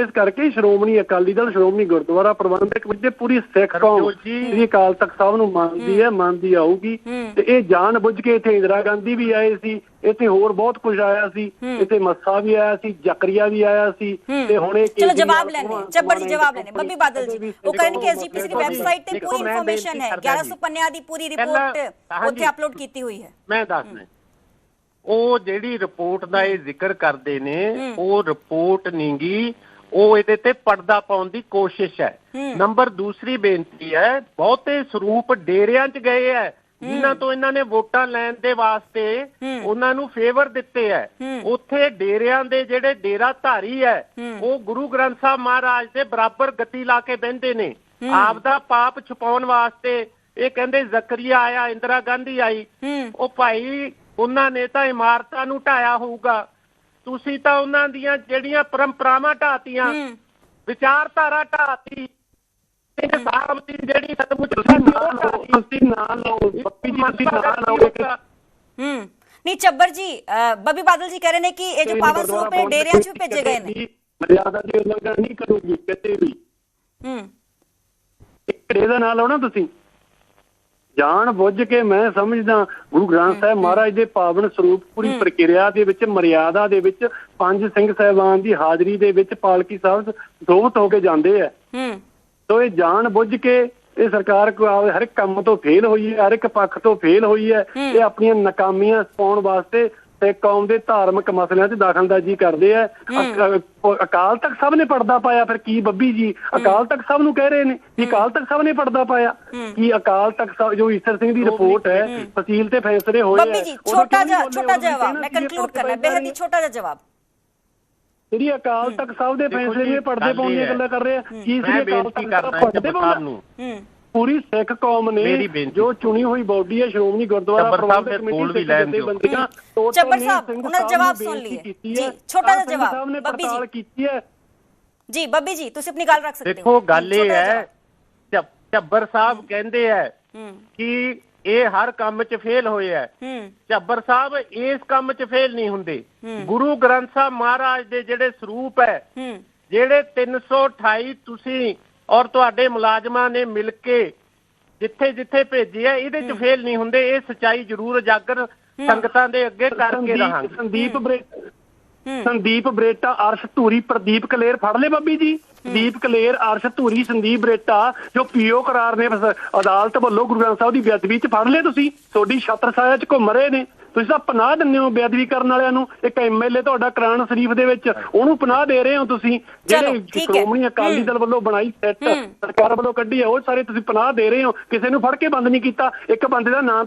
S4: ਇਸ ਕਰਕੇ ਸ਼੍ਰੋਮਣੀ ਅਕਾਲੀ ਦਲ ਸ਼੍ਰੋਮਣੀ ਗੁਰਦੁਆਰਾ ਪ੍ਰਬੰਧਕ ਕਮੇਟੀ ਦੇ ਪੂਰੀ ਸਿੱਖ ਕੌਮ। ਸ੍ਰੀ ਅਕਾਲ ਤਖਤ ਸਾਹਿਬ ਨੂੰ ਮੰਨਦੀ ਹੈ। ਮੰਨਦੀ ਆਊਗੀ। ਤੇ ਇਹ ਜਾਣ ਬੁੱਝ ਕੇ ਇੱਥੇ ਇੰਦਰਾ ਗਾਂਧੀ ਵੀ ਆਏ ਸੀ ਇੱਥੇ ਹੋਰ ਬਹੁਤ ਕੁਝ ਆਇਆ ਸੀ। ਇੱਥੇ ਮੱਸਾ ਵੀ ਆਇਆ ਸੀ ਜ਼ਕਰੀਆ ਵੀ ਆਇਆ ਸੀ। ਤੇ ਹੁਣ ਇਹ
S1: ਚਲੋ ਜਵਾਬ ਲੈਣੇ ਚੱਬਰ ਜੀ ਜਵਾਬ ਲੈਣੇ। ਬੱਬੀ ਬਾਦਲ ਜੀ ਉਹ ਕਹਿਣ ਕਿ ਐਸਜੀਪੀਸੀ ਦੀ ਵੈਬਸਾਈਟ ਤੇ ਪੂਰੀ ਇਨਫੋਰਮੇਸ਼ਨ ਹੈ
S3: ਬੇਨਤੀ ਕਰਦਾ
S1: 1100 ਪੰਨਿਆਂ ਦੀ ਪੂਰੀ ਰਿਪੋਰਟ। ਉੱਥੇ ਅਪਲੋਡ ਕੀਤੀ ਹੋਈ ਹੈ।
S3: ਮੈਂ ਦੱਸਦਾ ਉਹ ਜਿਹੜੀ ਰਿਪੋਰਟ ਦਾ ਇਹ ਜ਼ਿਕਰ ਕਰਦੇ ਨੇ ਉਹ ਰਿਪੋਰਟ ਨਹੀਂਗੀ ਉਹ ਇਹਦੇ ਤੇ ਪਰਦਾ ਪਾਉਣ ਦੀ ਕੋਸ਼ਿਸ਼ ਹੈ। ਨੰਬਰ ਦੂਸਰੀ ਬੇਨਤੀ ਹੈ ਬਹੁਤੇ ਸਰੂਪ ਡੇਰਿਆਂ 'ਚ ਗਏ ਹੈ। ਜਿਨ੍ਹਾਂ ਤੋਂ ਇਹਨਾਂ ਨੇ ਵੋਟਾਂ ਲੈਣ ਦੇ ਵਾਸਤੇ। ਉਹਨਾਂ ਨੂੰ ਫੇਵਰ ਦਿੱਤੇ ਹੂੰ। ਉੱਥੇ ਡੇਰਿਆਂ ਦੇ ਜਿਹੜੇ ਡੇਰਾ ਧਾਰੀ ਹੈ। ਉਹ ਗੁਰੂ ਗ੍ਰੰਥ ਸਾਹਿਬ ਮਹਾਰਾਜ ਦੇ ਬਰਾਬਰ ਗਤੀ ਲਾ ਕੇ ਬਹਿੰਦੇ ਨੇ। ਆਪ ਦਾ ਪਾਪ ਛੁਪਾਉਣ ਵਾਸਤੇ ਇਹ ਕਹਿੰਦੇ ਜ਼ਕਰੀਆ ਆਇਆ ਇੰਦਰਾ ਗਾਂਧੀ ਆਈ। ਉਹ ਭਾਈ ਉਹਨਾਂ ਨੇ ਤਾਂ ਇਮਾਰਤਾਂ ਨੂੰ ਢਾਇਆ ਹੋਊਗਾ। ਤੁਸੀਂ ਤਾਂ ਉਹਨਾਂ ਦੀਆਂ ਜਿਹੜੀਆਂ ਪਰੰਪਰਾਵਾਂ ਢਾਤੀਆਂ ਵਿਚਾਰਧਾਰਾ ਢਾਤੀ ਤੇ ਸਾਹਿਬ ਦੀ ਜਿਹੜੀ ਸਤਮੁੱਚ
S4: ਤੁਸੀਂ ਨਾ ਲਓ ਤੁਸੀਂ ਨਾ ਲਓ ਪੱਪੀ ਜੀ ਤੁਸੀਂ ਨਾ ਲਓਗੇ ਕਿ
S1: ਹੂੰ। ਨਹੀਂ ਚੱਬਰ ਜੀ ਬੱਬੀ ਬਾਦਲ ਜੀ ਕਹਿ ਰਹੇ ਨੇ ਕਿ ਇਹ ਜੋ ਪਾਵਨ ਸਰੂਪ ਨੇ ਡੇਰਿਆਂ 'ਚ ਵੀ ਭੇਜੇ ਗਏ ਨੇ।
S4: ਮਰਿਆਦਾ ਦੀ ਉਲੰਘਣਾ ਨਹੀਂ ਕਰੂਗੀ ਕਿਤੇ ਵੀ।
S1: ਹੂੰ।
S4: ਢੇੜੇ ਦਾ ਨਾਂ ਲਾਉਣਾ ਤੁਸੀਂ। ਜਾਣ ਬੁੱਝ ਕੇ ਮੈਂ ਸਮਝਦਾ ਗੁਰੂ ਗ੍ਰੰਥ ਸਾਹਿਬ ਮਹਾਰਾਜ ਦੇ ਪਾਵਨ ਸਰੂਪ ਪੂਰੀ ਪ੍ਰਕਿਰਿਆ ਦੇ ਵਿੱਚ ਮਰਿਆਦਾ ਦੇ ਵਿੱਚ ਪੰਜ ਸਿੰਘ ਸਾਹਿਬਾਨ ਦੀ ਹਾਜ਼ਰੀ ਦੇ ਵਿੱਚ ਪਾਲਕੀ ਸਾਹਿਬ ਸੋਭਤ ਹੋ ਕੇ ਜਾਂਦੇ ਆ।
S1: ਹੂੰ।
S4: ਸੋ ਇਹ ਜਾਣ ਬੁੱਝ ਕੇ ਇਹ ਸਰਕਾਰ ਕੋ ਹਰ ਇੱਕ ਕੰਮ ਤੋਂ ਫੇਲ ਹੋਈ ਹੈ ਹਰ ਇੱਕ ਪੱਖ ਤੋਂ ਫੇਲ ਹੋਈ ਹੈ ਇਹ ਆਪਣੀਆਂ ਨਾਕਾਮੀਆਂ ਪਾਉਣ ਵਾਸਤੇ ਤੇ ਕੌਮ ਦੇ ਧਾਰਮਿਕ ਮਸਲਿਆਂ 'ਚ ਦਖਲਅੰਦਾਜ਼ੀ ਕਰਦੇ ਆ। ਅਕਾਲ ਤਖਤ ਸਭ ਨੇ ਪਰਦਾ ਪਾਇਆ ਫਿਰ ਕੀ ਬੱਬੀ ਜੀ? ਅਕਾਲ ਤਖਤ ਸਭ ਨੂੰ ਕਹਿ ਰਹੇ ਨੇ ਕਿ ਅਕਾਲ ਤਖਤ ਸਭ ਨੇ ਪਰਦਾ ਪਾਇਆ। ਕਿ ਅਕਾਲ ਤਖਤ ਸਾਹਿਬ ਜੋ ਈਸ਼ਰ ਸਿੰਘ ਦੀ ਰਿਪੋਰਟ ਹੈ ਫਸੀਲ ਤੇ ਫੈਸਲੇ ਹੋਏ
S1: ਬੱਬੀ
S4: ਹੈ,
S1: ਜੀ ਛੋਟਾ ਜਿਹਾ ਛੋਟਾ ਜਵਾਬ ਮੈਂ
S4: ਪਰਦਾ
S1: ਕਰਨਾ ਬੇਹਦ ਹੀ ਛੋਟਾ ਜਿਹਾ ਜਵਾਬ।
S4: ਜਿਹੜੀ ਅਕਾਲ ਤਖਤ ਸਾਹਿਬ ਦੇ ਫੈਸਲੇ ਦੇ ਪਰਦੇ ਪਾਉਣ ਦੀਆਂ। ਗੱਲਾਂ ਕਰ ਰਹੇ ਆ ਕੀ ਸੀ ਅਕਾਲ ਤਖਤ ਸਾਹਿਬ ਪਰਦੇ
S3: ਸਾਹਿਬ ਨੂੰ।
S1: ਹੂੰ।
S4: ਪੂਰੀ ਸਿੱਖ ਕੌਮ ਨੇ। ਜੋ ਚੁਣੀ ਹੋਈ ਬੋਡੀ ਹੈ ਸ਼੍ਰੋਮਣੀ ਗੁਰਦੁਆਰਾ
S3: ਚੱਬਰ ਸਾਹਿਬ ਦੇ
S4: ਪ੍ਰਬੰਧਕ ਕਮੇਟੀ। ਜਥੇਬੰਦੀਆਂ, ਟੋਟਲ
S1: ਚੱਬਰ ਸਾਹਿਬ, ਉਹਨਾਂ ਦਾ ਜਵਾਬ ਸੁਣ ਲਈਏ। ਜੀ। ਛੋਟਾ ਜਿਹਾ ਜਵਾਬ, ਬੱਬੀ ਜੀ।
S4: ਕੀਤੀ ਹੈ
S1: ਜੀ ਬੱਬੀ ਜੀ ਤੁਸੀਂ ਆਪਣੀ ਗੱਲ ਰੱਖ ਸਕਦੇ ਹੋ
S3: ਦੇਖੋ ਗੱਲ ਇਹ ਹੈ ਚੱਬ- ਚੱਬਰ ਸਾਹਿਬ ਕਹਿੰਦੇ ਹੈ
S1: ਹੂੰ
S3: ਕਿ ਇਹ ਹਰ ਕੰਮ 'ਚ ਫੇਲ ਹੋਏ ਹੈ
S1: ਹੂੰ
S3: ਝੱਬਰ ਸਾਹਿਬ ਇਸ ਕੰਮ 'ਚ ਫੇਲ ਨਹੀਂ ਹੁੰਦੇ। ਗੁਰੂ ਗ੍ਰੰਥ ਸਾਹਿਬ ਮਹਾਰਾਜ ਦੇ ਜਿਹੜੇ ਸਰੂਪ ਹੈ
S1: ਹੂੰ
S3: ਜਿਹੜੇ 328 ਤੁਸੀਂ ਔਰ ਤੁਹਾਡੇ ਮੁਲਾਜ਼ਮਾਂ ਨੇ ਮਿਲ ਕੇ ਜਿੱਥੇ ਜਿੱਥੇ ਭੇਜੀ ਹੈ ਇਹਦੇ 'ਚ ਫੇਲ ਨਹੀਂ ਹੁੰਦੇ ਇਹ ਸਚਾਈ ਜ਼ਰੂਰ ਉਜਾਗਰ ਸੰਗਤਾਂ ਦੇ ਅੱਗੇ ਕਰਕੇ ਰਹਾਂਗੇ।
S4: ਸੰਦੀਪ ਬਰੇ
S1: ਹੂੰ।
S4: ਸੰਦੀਪ ਬਰੇਟਾ ਅਰਸ਼ ਧੂਰੀ ਪ੍ਰਦੀਪ ਕਲੇਰ ਫੜ ਲੈ ਬੱਬੀ ਜੀ? ਸੰਦੀਪ ਕਲੇਰ ਅਰਸ਼ ਧੂਰੀ ਸੰਦੀਪ ਬਰੇਟਾ ਜੋ ਪੀਓ ਕਰਾਰ ਨੇ ਅਦਾਲਤ ਵੱਲੋਂ ਗੁਰੂ ਗ੍ਰੰਥ ਸਾਹਿਬ ਦੀ ਬੇਅਦਬੀ ਚ ਫੜ ਲਏ ਤੁਸੀਂ ਤੁਹਾਡੀ ਛਤਰ ਛਾਇਆ ਚ ਘੁੰਮ ਰਹੇ ਨੇ ਤੁਸੀਂ ਤਾਂ ਪਨਾਹ ਦਿੰਦੇ ਹੋ ਬੇਅਦਬੀ ਕਰਨ ਵਾਲਿਆਂ ਨੂੰ ਇੱਕ ਐਮਐਲਏ ਤੁਹਾਡਾ ਕਰਾਨ ਸ਼ਰੀਫ ਦੇ ਵਿੱਚ ਉਹਨੂੰ ਪਨਾਹ ਦੇ ਰਹੇ ਹੋ ਤੁਸੀਂ ਜਿਹੜੇ। ਸ਼੍ਰੋਮਣੀ ਅਕਾਲੀ। ਦਲ ਵੱਲੋਂ ਬਣਾਈ ਸੈੱਟ। ਸਰਕਾਰ ਵੱਲੋਂ ਕੱਢੀ ਹੈ ਉਹ ਸਾਰੇ ਤੁਸੀਂ ਪਨਾਹ ਦੇ ਰਹੇ ਹੋ ਕਿਸੇ ਨੂੰ ਫੜ ਕੇ ਬੰਦ ਨਹੀਂ ਕੀਤਾ ਇੱਕ ਬੰਦੇ ਦਾ ਨਾਂ